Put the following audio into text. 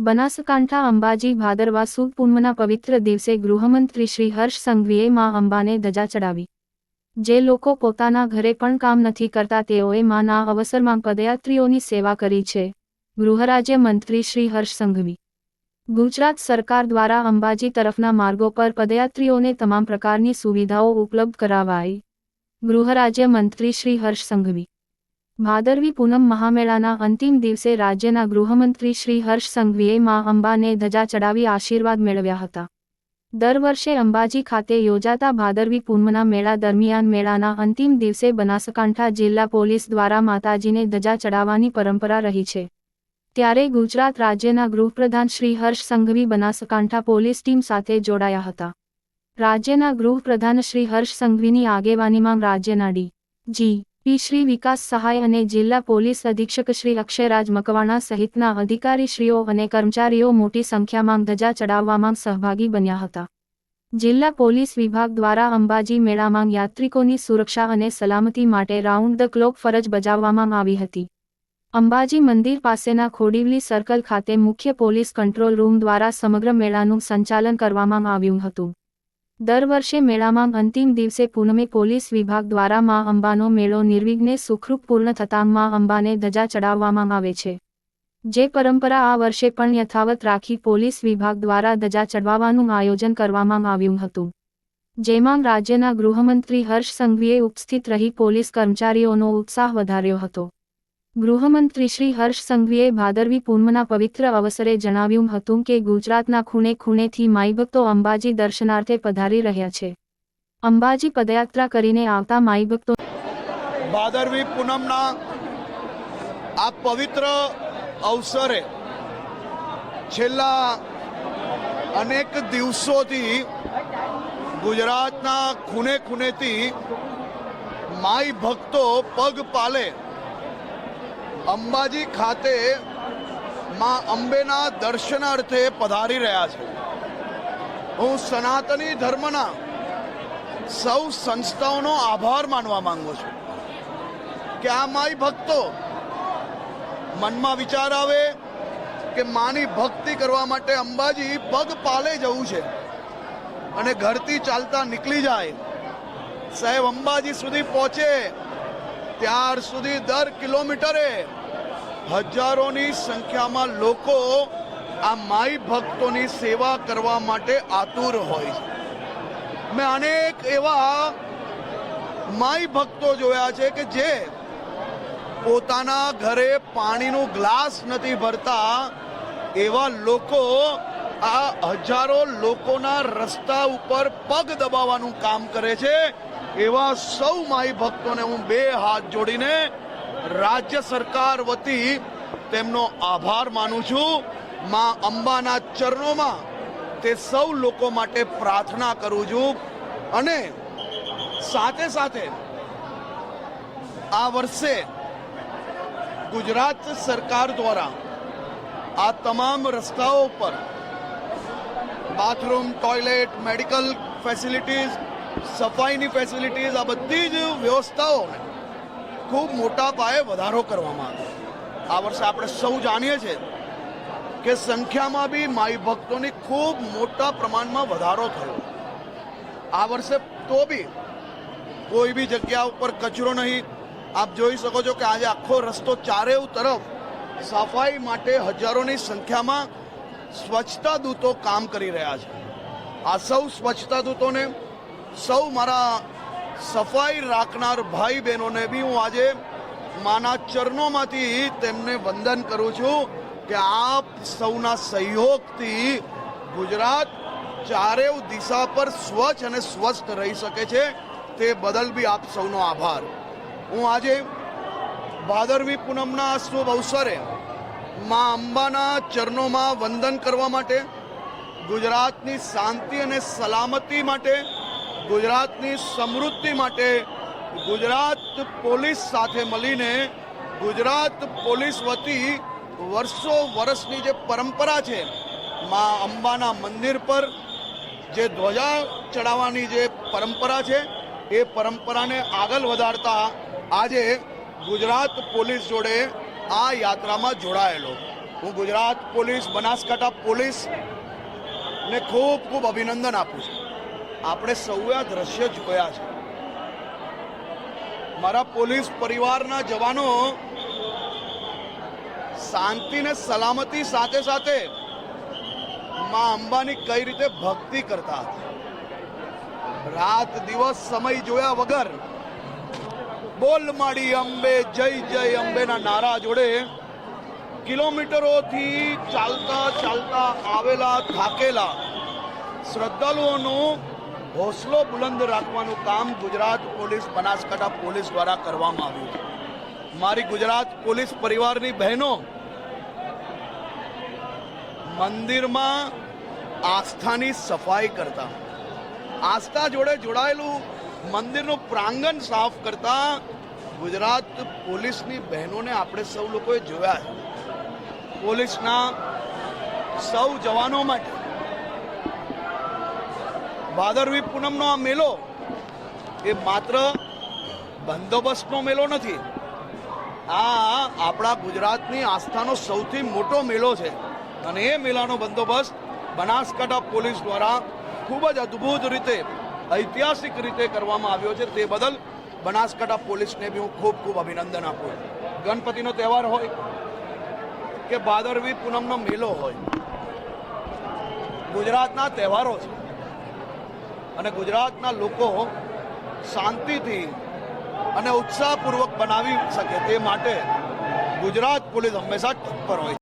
બનાસકાંઠા અંબાજી ભાદરવા સુદ પૂનમના પવિત્ર દિવસે ગૃહમંત્રી શ્રી હર્ષ સંઘવીએ માં અંબાને ધજા ચડાવી. જે લોકો પોતાના ઘરે પણ કામ નથી કરતા તેઓએ માના અવસરમાં પદયાત્રીઓની સેવા કરી છે. ગૃહરાજ્ય મંત્રી શ્રી હર્ષ સંઘવી. ગુજરાત સરકાર દ્વારા અંબાજી તરફના માર્ગો પર પદયાત્રીઓને તમામ પ્રકારની સુવિધાઓ ઉપલબ્ધ કરાવાઈ. ગૃહરાજ્ય મંત્રી શ્રી હર્ષ સંઘવી. ભાદરવી પૂનમ મહામેળાના અંતિમ દિવસે રાજ્યના ગૃહમંત્રી શ્રી હર્ષ સંઘવીએ મા અંબાને ધજા ચડાવી આશીર્વાદ મેળવ્યા હતા. દર વર્ષે અંબાજી ખાતે યોજાતા ભાદરવી પૂનમના મેળા દરમિયાન મેળાના અંતિમ દિવસે બનાસકાંઠા જિલ્લા પોલીસ દ્વારા માતાજીને ધજા ચડાવવાની પરંપરા રહી છે. ત્યારે ગુજરાત રાજ્યના ગૃહપ્રધાન શ્રી હર્ષ સંઘવી બનાસકાંઠા પોલીસ ટીમ સાથે જોડાયા હતા. રાજ્યના ગૃહપ્રધાન શ્રી હર્ષ સંઘવીની આગેવાનીમાં રાજ્યના ડી. જી. શ્રી વિકાસ સહાય અને જિલ્લા પોલીસ અધિક્ષક શ્રી અક્ષયરાજ મકવાણા સહિતના અધિકારીશ્રીઓ અને કર્મચારીઓ મોટી સંખ્યામાં ધજા ચડાવવામાં સહભાગી બન્યા હતા. જિલ્લા પોલીસ વિભાગ દ્વારા અંબાજી મેળામાં યાત્રિકોની સુરક્ષા અને સલામતી માટે રાઉન્ડ ધ ક્લોક ફરજ બજાવવામાં આવી હતી. અંબાજી મંદિર પાસેના ખોડીવલી સર્કલ ખાતે મુખ્ય પોલીસ કંટ્રોલ રૂમ દ્વારા સમગ્ર મેળાનું સંચાલન કરવામાં આવ્યું હતું. દર વર્ષે મેળામાં અંતિમ દિવસે પૂનમે પોલીસ વિભાગ દ્વારા માં અંબાનો મેળો નિર્વિઘ્ને સુખરૂપ પૂર્ણ થતાં માં અંબાને ધજા ચડાવવામાં આવે છે. જે પરંપરા આ વર્ષે પણ યથાવત રાખી પોલીસ વિભાગ દ્વારા ધજા ચડવાવાનું આયોજન કરવામાં આવ્યું હતું. જેમાં રાજ્યના ગૃહમંત્રી હર્ષ સંઘવીએ ઉપસ્થિત રહી પોલીસ કર્મચારીઓનો ઉત્સાહ વધાર્યો હતો. ગૃહમંત્રી શ્રી હર્ષ સંઘવીએ ભાદરવી પૂનમના પવિત્ર અવસરે જણાવ્યું હતું કે ગુજરાતના ખૂણે ખૂણેથી માઈભક્તો અંબાજી દર્શનાર્થે પધારી રહ્યા છે. અંબાજી પદયાત્રા કરીને આવતા માઈભક્તો ભાદરવી પૂનમના આ પવિત્ર અવસરે છેલ્લા અનેક દિવસોથી ગુજરાતના ખૂણે ખૂણેથી માઈ ભક્તો પગ પાલે અંબાજી ખાતે માં અંબેના દર્શનાર્થે પધારી રહ્યા છે. હું સનાતની ધર્મના સૌ સંસ્થાઓનો આભાર માનવા માંગુ છું. કે આ માઈ ભક્તો મનમાં વિચાર આવે કે માની ભક્તિ કરવા માટે અંબાજી પગ પાલે જવું છે અને ઘરથી ચાલતા નીકળી જાય. સાહેબ, અંબાજી સુધી પહોંચે ત્યાર સુધી દર કિલોમીટરે હજારોની સંખ્યામાં લોકો આ માઈ ભક્તોની સેવા કરવા માટે આતુર હોય છે. મેં અનેક એવા માઈ ભક્તો જોયા છે કે જે પોતાના ઘરે પાણીનું ગ્લાસ નથી ભરતા, એવા લોકો આ હજારો લોકોના રસ્તા ઉપર પગ દબાવવાનું કામ કરે છે. એવા સૌ માઈ ભક્તોને હું બે હાથ જોડીને રાજ્ય સરકાર વતી તેમનો આભાર માનું છું. મા અંબાના ચરણોમાં તે સૌ લોકો માટે પ્રાર્થના કરું છું. અને સાથે સાથે આ વર્ષે ગુજરાત સરકાર દ્વારા આ તમામ રસ્તાઓ પર બાથરૂમ, ટોયલેટ, મેડિકલ ફેસિલિટીઝ સફાઈની ફેસિલિટીઝ આ બધી જ વ્યવસ્થાઓને ખૂબ મોટા પાયે વધારો કરવામાં આવ્યો. આ વર્ષે આપણે સૌ જાણીએ છીએ કે સંખ્યામાં બી માઈ ભક્તોની ખૂબ મોટા પ્રમાણમાં વધારો થયો. આ વર્ષે તો બી કોઈ બી જગ્યા ઉપર કચરો નહીં. આપ જોઈ શકો છો કે આજે આખો રસ્તો ચારેવ તરફ સફાઈ માટે હજારોની સંખ્યામાં સ્વચ્છતા દૂતો કામ કરી રહ્યા છે. આ સૌ સ્વચ્છતા દૂતોને સૌ મારા સફાઈ રાખનાર ભાઈ બહેનોને બી હું આજે માના ચરણોમાંથી તેમને વંદન કરું છું કે આપ સૌના સહયોગથી ગુજરાત ચારેવ દિશા પર સ્વચ્છ અને સ્વસ્થ રહી શકે છે. તે બદલ બી આપ સૌનો આભાર. હું આજે ભાદરવી પૂનમના શુભ અવસરે મા અંબાના ચરણોમાં વંદન કરવા માટે ગુજરાતની શાંતિ અને સલામતી માટે ગુજરાતની સમૃદ્ધિ માટે ગુજરાત પોલીસ સાથે મળીને ગુજરાત પોલીસ વતી વર્ષો વર્ષની જે પરંપરા છે, મા અંબાના મંદિર પર જે ધ્વજા ચડાવવાની જે પરંપરા છે, એ પરંપરાને આગળ વધારતા આજે ગુજરાત પોલીસ જોડે આ યાત્રામાં જોડાયેલો. હું ગુજરાત પોલીસ બનાસકાંઠા પોલીસ ને ખૂબ ખૂબ અભિનંદન આપું છું. આપણે સૌએ આ દ્રશ્ય જોયા છે. મારા પોલીસ પરિવારના જવાનો શાંતિ ને સલામતી સાથે સાથે માં અંબાની કઈ રીતે ભક્તિ કરતા હતા? રાત દિવસ સમય જોયા વગર બોલ માડી અંબે, જય જય અંબેના નારા જોડે કિલોમીટરોથી ચાલતા ચાલતા આવેલા, થાકેલા શ્રદ્ધાળુઓનો હોસલો બુલંદ રાખવાનું કામ ગુજરાત પોલીસ બનાસકાંઠા પોલીસ દ્વારા કરવામાં આવ્યું મારી ગુજરાત પોલીસ પરિવારની બહેનો, મંદિરમાં આસ્થાની સફાઈ કરતા, આસ્થા જોડે જોડાયેલું મંદિરનું પ્રાંગણ સાફ કરતા ગુજરાત પોલીસની બહેનોને આપણે સૌ લોકોએ જોયા પોલીસના સૌ જવાનો માટે ભાદરવી પૂનમનો આ મેલો એ માત્ર બંદોબસ્તનો મેલો નથી. આ આપણા ગુજરાતની આસ્થાનો સૌથી મોટો મેલો છે. અને એ મેલાનો બંદોબસ્ત બનાસકાંઠા પોલીસ દ્વારા ખૂબ જ અદ્ભુત રીતે, ઐતિહાસિક રીતે કરવામાં આવ્યો છે. તે બદલ બનાસકાંઠા પોલીસને બી હું ખૂબ ખૂબ અભિનંદન આપું છું. ગણપતિનો તહેવાર હોય કે ભાદરવી પૂનમનો મેલો હોય, ગુજરાતના તહેવારો છે. અને ગુજરાતના લોકો શાંતિથી અને ઉત્સાહપૂર્વક બનાવી શકે તે માટે ગુજરાત પોલીસ હંમેશા તત્પર હોય